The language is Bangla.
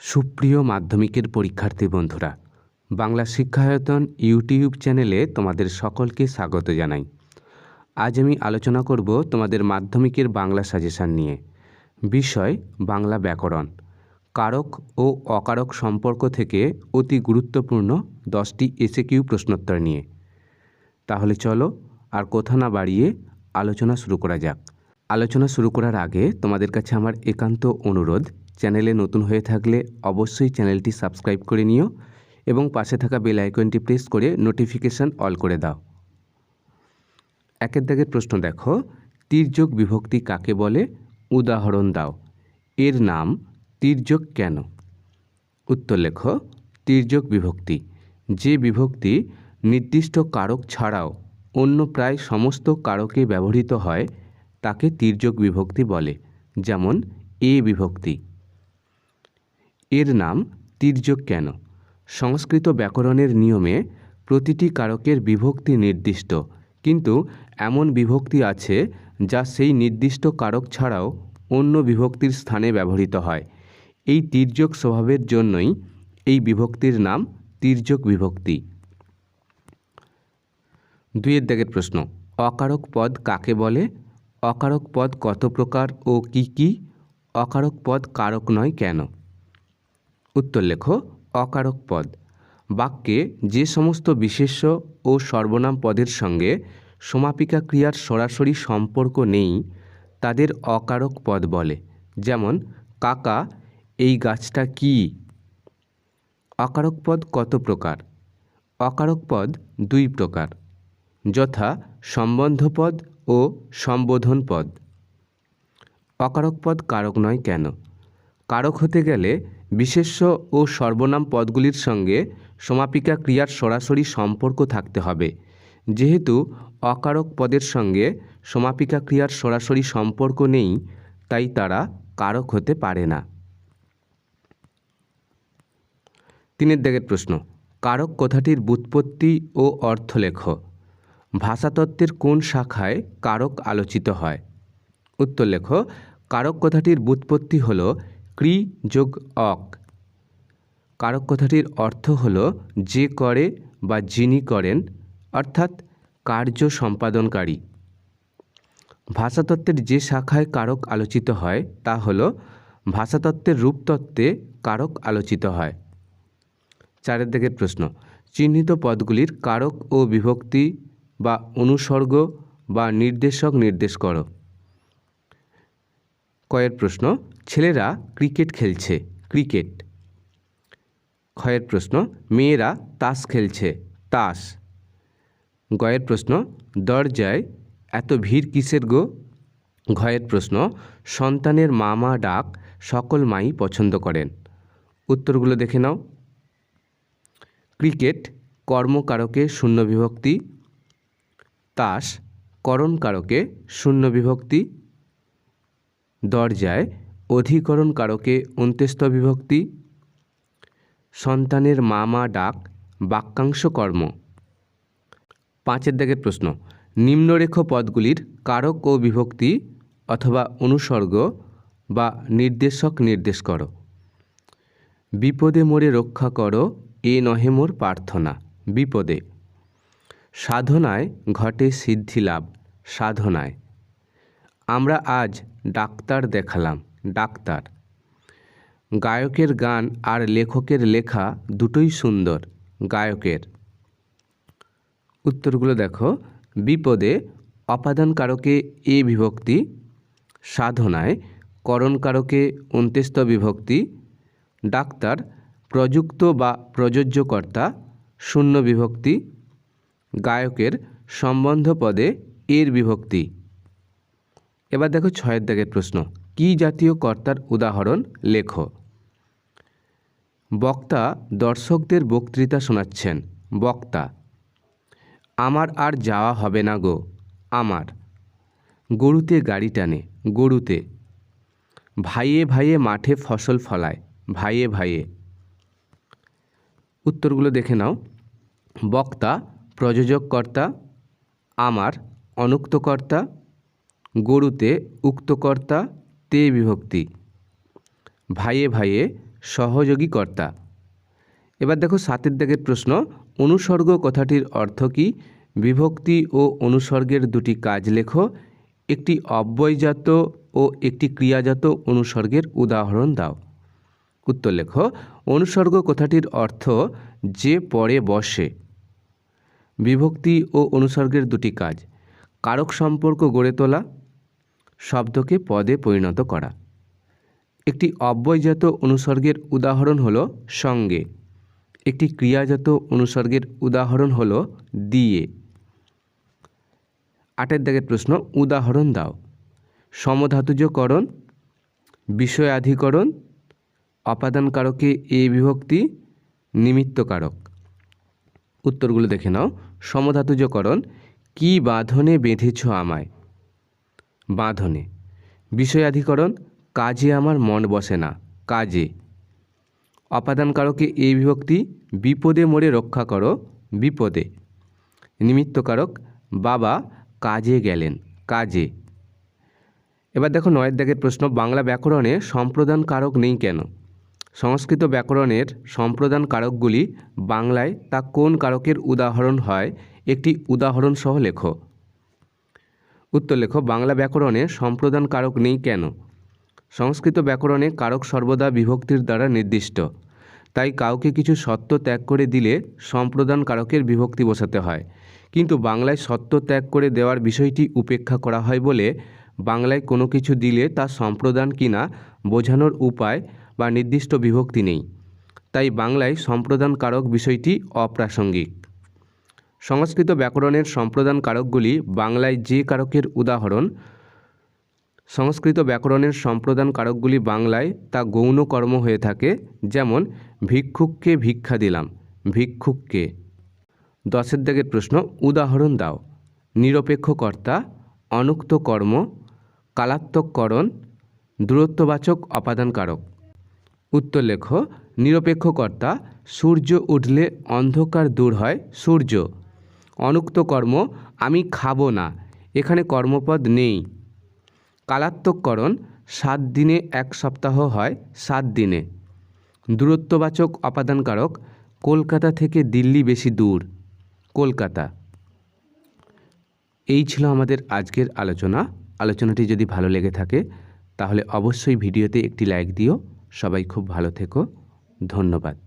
সুপ্রিয় মাধ্যমিকের পরীক্ষার্থী বন্ধুরা, বাংলা শিক্ষায়তন ইউটিউব চ্যানেলে তোমাদের সকলকে স্বাগত জানাই। আজ আমি আলোচনা করব তোমাদের মাধ্যমিকের বাংলা সাজেশান নিয়ে। বিষয়, বাংলা ব্যাকরণ। কারক ও অকারক সম্পর্ক থেকে অতি গুরুত্বপূর্ণ দশটি এসএকিউ প্রশ্নোত্তর নিয়ে। তাহলে চলো আর কথা না বাড়িয়ে আলোচনা শুরু করা যাক। আলোচনা শুরু করার আগে তোমাদের কাছে আমার একান্ত অনুরোধ চ্যানেলে নতুন হয়ে থাকলে অবশ্যই চ্যানেলটি সাবস্ক্রাইব করে নিও এবং পাশে থাকা বেল আইকনটি প্রেস করে নোটিফিকেশান অল করে দাও। একের দাগের প্রশ্ন দেখো, তির্যক বিভক্তি কাকে বলে? উদাহরণ দাও। এর নাম তির্যক কেন? উত্তর লেখো, তির্যক বিভক্তি, যে বিভক্তি নির্দিষ্ট কারক ছাড়াও অন্য প্রায় সমস্ত কারকে ব্যবহৃত হয়, তাকে তির্যক বিভক্তি বলে, যেমন এ বিভক্তি। এর নাম তির্যক কেন? সংস্কৃত ব্যাকরণের নিয়মে প্রতিটি কারকের বিভক্তি নির্দিষ্ট, কিন্তু এমন বিভক্তি আছে যা সেই নির্দিষ্ট কারক ছাড়াও অন্য বিভক্তির স্থানে ব্যবহৃত হয়। এই তির্যক স্বভাবের জন্যই এই বিভক্তির নাম তির্যক বিভক্তি। দুইয়ের দাগের প্রশ্ন, অকারক পদ কাকে বলে? অকারক পদ কত প্রকার ও কি কি? অকারক পদ কারক নয় কেন? উত্তর লেখো, অকারক পদ। বাক্যে যে সমস্ত বিশেষ্য ও সর্বনাম পদের সঙ্গে সমাপিকা ক্রিয়ার সরাসরি সম্পর্ক নেই, তাদের অকারক পদ বলে। যেমন, কাকা, এই গাছটা কি? অকারক পদ কত প্রকার? অকারক পদ দুই প্রকার। যথা, সম্বন্ধ পদ ও সম্বোধন পদ। অকারক পদ কারক নয় কেন? কারক হতে গেলে বিশেষ্য ও সর্বনাম পদগুলির সঙ্গে সমাপিকা ক্রিয়ার সরাসরি সম্পর্ক থাকতে হবে। যেহেতু অকারক পদের সঙ্গে সমাপিকা ক্রিয়ার সরাসরি সম্পর্ক নেই, তাই তারা কারক হতে পারে না। তিনের দাগের প্রশ্ন, কারক কথাটির ব্যুৎপত্তি ও অর্থলেখ। ভাষাতত্ত্বের কোন শাখায় কারক আলোচিত হয়? উত্তর লেখ, কারক কথাটির ব্যুৎপত্তি হল ক্রি যোগ অক কারক কথাটির অর্থ হল যে করে বা যিনি করেন, অর্থাৎ কার্য সম্পাদনকারী। ভাষাতত্ত্বের যে শাখায় কারক আলোচিত হয়, তা হল ভাষাতত্ত্বের রূপতত্ত্বে কারক আলোচিত হয়। চারের দিকের প্রশ্ন, চিহ্নিত পদগুলির কারক ও বিভক্তি বা অনুসর্গ বা নির্দেশক নির্দেশ করো। কয়ের প্রশ্ন, ছেলেরা ক্রিকেট খেলছে, ক্রিকেট। ক্ষয়ের প্রশ্ন, মেয়েরা তাস খেলছে, তাস। গয়ের প্রশ্ন, দরজায় এত ভিড় কিসের গো? ঘয়ের প্রশ্ন, সন্তানের মামা ডাক সকল মাই পছন্দ করেন। উত্তরগুলো দেখে নাও। ক্রিকেট, কর্মকারকে শূন্য বিভক্তি। তাস করণকারকে শূন্য বিভক্তি। দরজায় অধিকরণ কারকে অন্ত্যেষ্ট বিভক্তি, সন্তানের মামা ডাক, বাক্যাংশ কর্ম। পাঁচের দাগের প্রশ্ন, নিম্নরেখ পদগুলির কারক ও বিভক্তি অথবা অনুসর্গ বা নির্দেশক নির্দেশ করো। বিপদে মোরে রক্ষা করো, এ নহে মোর প্রার্থনা। বিপদে। সাধনায় ঘটে সিদ্ধি লাভ, সাধনায়। আমরা আজ ডাক্তার দেখালাম, ডাক্তার। গায়কের গান আর লেখকের লেখা দুটোই সুন্দর, গায়কের। উত্তরগুলো দেখো। বিপদে অপাদান কারকে এ বিভক্তি, সাধনায় করণ কারকে অন্ত্যেষ্ট বিভক্তি, ডাক্তার প্রযুক্ত বা প্রযোজ্যকর্তা শূন্য বিভক্তি, গায়কের সম্বন্ধ পদে এর বিভক্তি। এবার দেখো ছয়ের দাগের প্রশ্ন। কি জাতীয় কর্তার উদাহরণ লেখো। বক্তা দর্শকদের বক্তৃতা শোনাচ্ছেন। বক্তা, আমার আর যাওয়া হবে না গো, আমার। গরুতে গাড়ি টানে, গরুতে। ভাইয়ে ভাইয়ে মাঠে ফসল ফলায়, ভাইয়ে ভাইয়ে। উত্তরগুলো দেখে নাও। বক্তা প্রযোজককর্তা আমার অনুক্তকর্তা গরুতে উক্তকর্তা, তে বিভক্তি। ভাইয়ে ভাইয়ে সহযোগী কর্তা। এবার দেখো সাতের দাগের প্রশ্ন, অনুসর্গ কথাটির অর্থ কী? বিভক্তি ও অনুসর্গের দুটি কাজ লেখো, একটি অব্যয়জাত ও একটি ক্রিয়াজাত অনুসর্গের উদাহরণ দাও। উত্তর লেখো, অনুসর্গ কথাটির অর্থ যে পরে বসে। বিভক্তি ও অনুসর্গের দুটি কাজ, কারক সম্পর্ক গড়ে তোলা শব্দকে পদে পরিণত করা। একটি অব্যয়জাত অনুসর্গের উদাহরণ হলো সঙ্গে। একটি ক্রিয়াজাত অনুসর্গের উদাহরণ হলো দিয়ে। আটের দাগের প্রশ্ন, উদাহরণ দাও। সমধাতুজকরণ, বিষয়াধিকরণ অপাদান কারকে এ বিভক্তি, নিমিত্তকারক। উত্তরগুলো দেখে নাও। সমধাতুজকরণ, কি বাঁধনে বেঁধেছ আমায়? বাঁধনে। বিষয়াধিকরণ, কাজে আমার মন বসে না, কাজে। অপাদান কারকে এই বিভক্তি, বিপদে মোড়ে রক্ষা করো, বিপদে। নিমিত্তকারক, বাবা, কাজে গেলেন, কাজে। এবার দেখো নয়ের দাগের প্রশ্ন, বাংলা ব্যাকরণে সম্প্রদান কারক নেই কেন? সংস্কৃত ব্যাকরণের সম্প্রদান কারকগুলি বাংলায় তা কোন কারকের উদাহরণ হয়? একটি উদাহরণ সহ লেখো। উত্তর লেখো বাংলা ব্যাকরণে সম্প্রদান কারক নেই কেন? সংস্কৃত ব্যাকরণে কারক সর্বদা বিভক্তির দ্বারা নির্দিষ্ট। তাই কাউকে কিছু সত্য ত্যাগ করে দিলে সম্প্রদান কারকের বিভক্তি বসাতে হয়। কিন্তু বাংলায় সত্য ত্যাগ করে দেওয়ার বিষয়টি উপেক্ষা করা হয় বলে বাংলায় কোনো কিছু দিলে তা সম্প্রদান কিনা বোঝানোর উপায় বা নির্দিষ্ট বিভক্তি নেই। তাই বাংলায় সম্প্রদান কারক বিষয়টি অপ্রাসঙ্গিক। সংস্কৃত ব্যাকরণের সম্প্রদান কারকগুলি বাংলায় যে কারকের উদাহরণ, সংস্কৃত ব্যাকরণের সম্প্রদান কারকগুলি বাংলায় তা গৌণ কর্ম হয়ে থাকে, যেমন ভিক্ষুককে ভিক্ষা দিলাম, ভিক্ষুককে। দশের দাগের প্রশ্ন, উদাহরণ দাও নিরপেক্ষ কর্তা অনুক্ত কর্ম, কালাত্মককরণ, দূরত্ববাচক অপাদান কারক। উত্তর লেখ নিরপেক্ষ কর্তা সূর্য উঠলে অন্ধকার দূর হয়, সূর্য। অনুক্ত কর্ম আমি খাব না, এখানে কর্মপদ নেই। কালাত্মককরণ সাত দিনে এক সপ্তাহ হয়, সাত দিনে। দূরত্ববাচক অপাদানকারক কলকাতা থেকে দিল্লি বেশি দূর, কলকাতা। এই ছিল আমাদের আজকের আলোচনা। আলোচনাটি যদি ভালো লেগে থাকে, তাহলে অবশ্যই ভিডিওতে একটি লাইক দিও। সবাই খুব ভালো থেকো। ধন্যবাদ।